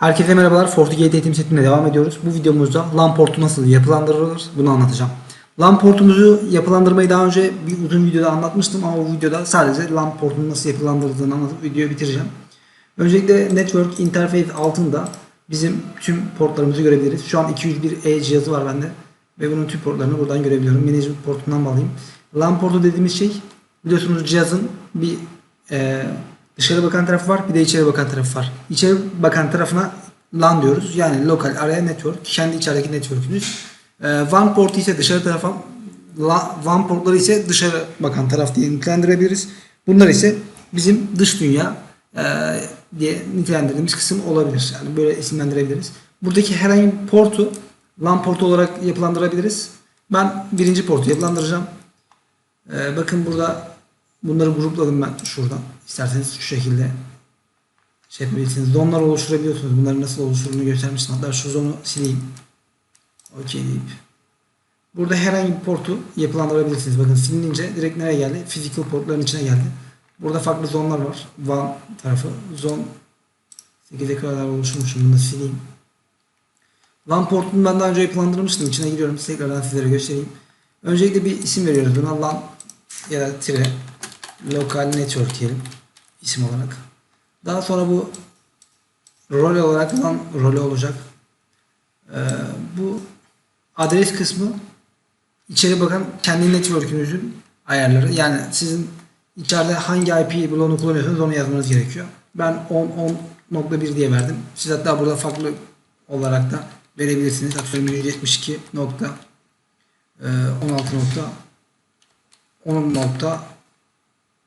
Herkese merhabalar. FortiGate eğitim setine devam ediyoruz. Bu videomuzda LAN portu nasıl yapılandırılır bunu anlatacağım. LAN portumuzu yapılandırmayı daha önce bir uzun videoda anlatmıştım ama bu videoda sadece LAN portunun nasıl yapılandırıldığını anlatıp videoyu bitireceğim. Öncelikle Network Interface altında bizim tüm portlarımızı görebiliriz. Şu an 201E cihazı var bende ve bunun tüm portlarını buradan görebiliyorum. Management portundan bağlayayım. LAN portu dediğimiz şey biliyorsunuz cihazın bir e, dışarı bakan tarafı var bir de içeri bakan tarafı var. İçeri bakan tarafına LAN diyoruz. Yani Local Area Network. Kendi içerideki network'ünüz. E, WAN portu ise dışarı tarafa WAN portları ise dışarı bakan taraf diye nitelendirebiliriz. Bunlar ise bizim dış dünya e, diye nitelendirdiğimiz kısım olabilir. Yani böyle isimlendirebiliriz. Buradaki herhangi bir portu LAN portu olarak yapılandırabiliriz. Ben birinci portu yapılandıracağım. Ee, bakın burada bunları grupladım ben şuradan. İsterseniz şu şekilde şey yapabilirsiniz. Zonlar oluşturabiliyorsunuz. Bunların nasıl oluşturduğunu göstermiştim. Hatta şu zonu sileyim. Okey deyip. Burada herhangi bir portu yapılandırabilirsiniz. Bakın silinince direkt nereye geldi? Physical portların içine geldi. Burada farklı zonlar var. WAN tarafı. Zon 8'e kadar oluşturmuşum. Bunu da sileyim. LAN portunu ben daha önce yapılandırmıştım. İçine giriyorum. Tekrardan sizlere göstereyim. Öncelikle bir isim veriyoruz buna. LAN ya da tire local network diyelim isim olarak. Daha sonra bu rol olarak LAN rolü olacak. Ee, bu adres kısmı içeri bakan kendi network'ünüzün ayarları. Yani sizin içeride hangi IP bloğunu kullanıyorsanız onu yazmanız gerekiyor. Ben 10.10.1 diye verdim. Siz hatta burada farklı olarak da verebilirsiniz. Atıyorum 172 nokta e, 16 nokta 10 nokta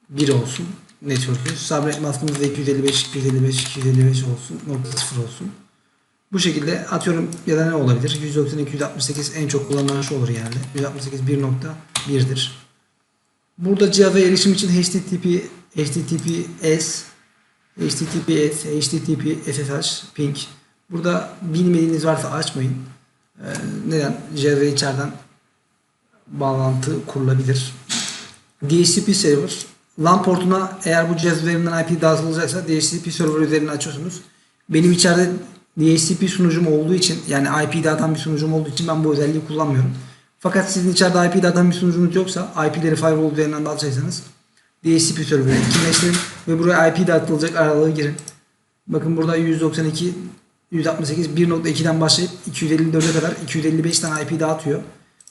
1 olsun network'ü. Sabret maskımız da 255 255 255 olsun. Nokta 0 olsun. Bu şekilde atıyorum ya da ne olabilir? 190 268 en çok kullanılan şu olur yani. 168 1.1'dir. Burada cihaza erişim için HTTP, HTTPS, HTTPS, HTTP, SSH, ping. Burada bilmediğiniz varsa açmayın. Ee, neden? Cihaza içeriden bağlantı kurulabilir. DHCP server LAN portuna eğer bu cihaz üzerinden IP dağıtılacaksa DHCP server üzerinden açıyorsunuz. Benim içeride DHCP sunucum olduğu için yani IP dağıtan bir sunucum olduğu için ben bu özelliği kullanmıyorum. Fakat sizin içeride IP dağıtan bir sunucunuz yoksa IP'leri firewall üzerinden dağıtacaksanız DHCP server'e etkinleştirin ve buraya IP dağıtılacak aralığı girin. Bakın burada 192 168 1.2'den başlayıp 254'e kadar 255 tane IP dağıtıyor.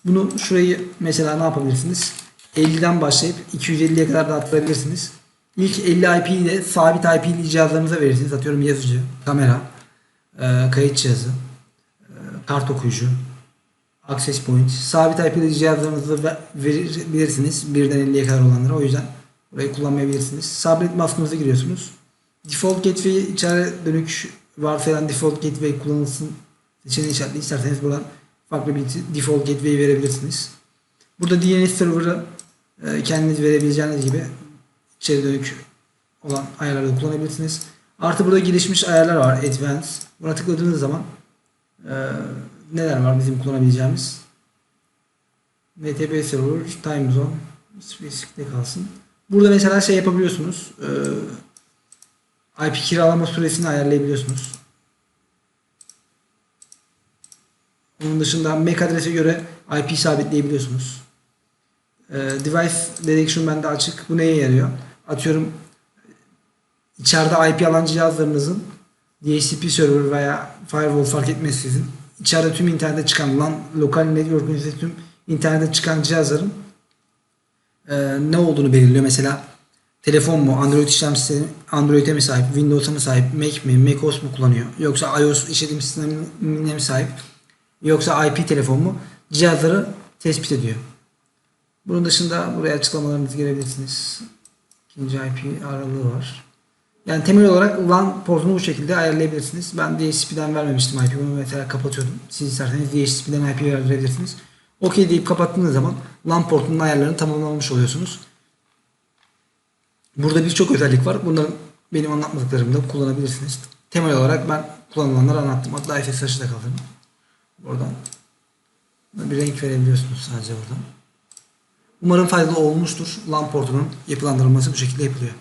Bunu şurayı mesela ne yapabilirsiniz? 50'den başlayıp 250'ye kadar dağıtırabilirsiniz. İlk 50 IP'yi de sabit IP'li cihazlarınıza verirsiniz. Atıyorum yazıcı, kamera, e, kayıt cihazı, e, kart okuyucu, access point. Sabit IP'li cihazlarınızı ve- verebilirsiniz. 1'den 50'ye kadar olanları. O yüzden burayı kullanmayabilirsiniz. Sabit maskınıza giriyorsunuz. Default gateway içeri dönük varsayan default gateway kullanılsın seçeneği işaretli. İsterseniz buradan farklı bir default gateway verebilirsiniz. Burada DNS server'ı kendiniz verebileceğiniz gibi içeri dönük olan ayarları da kullanabilirsiniz. Artı burada gelişmiş ayarlar var. Advanced. Buna tıkladığınız zaman e, neler var bizim kullanabileceğimiz? NTP server, time zone, spesifikte kalsın. Burada mesela şey yapabiliyorsunuz. E, IP kiralama süresini ayarlayabiliyorsunuz. Onun dışında MAC adrese göre IP sabitleyebiliyorsunuz. Ee, device Detection bende açık. Bu neye yarıyor? Atıyorum içeride IP alan cihazlarınızın DHCP server veya firewall fark etmeksizin içeride tüm internete çıkan LAN lokal network'ünüzde tüm internete çıkan cihazların e, ne olduğunu belirliyor. Mesela telefon mu, Android işlem sistemi, Android'e mi sahip, Windows'a mı sahip, Mac mi, macOS mu kullanıyor? Yoksa iOS işletim sistemine mi sahip? Yoksa IP telefon mu? Cihazları tespit ediyor. Bunun dışında buraya açıklamalarınızı görebilirsiniz. İkinci IP aralığı var. Yani temel olarak LAN portunu bu şekilde ayarlayabilirsiniz. Ben DHCP'den vermemiştim IP. Bunu mesela kapatıyordum. Siz isterseniz DHCP'den IP verebilirsiniz. OK deyip kapattığınız zaman LAN portunun ayarlarını tamamlamış oluyorsunuz. Burada birçok özellik var. Bunların benim anlatmadıklarımda kullanabilirsiniz. Temel olarak ben kullanılanları anlattım. Hatta SSH'ı da kaldırdım. Buradan bir renk verebiliyorsunuz sadece buradan. Umarım faydalı olmuştur. LAN portunun yapılandırılması bu şekilde yapılıyor.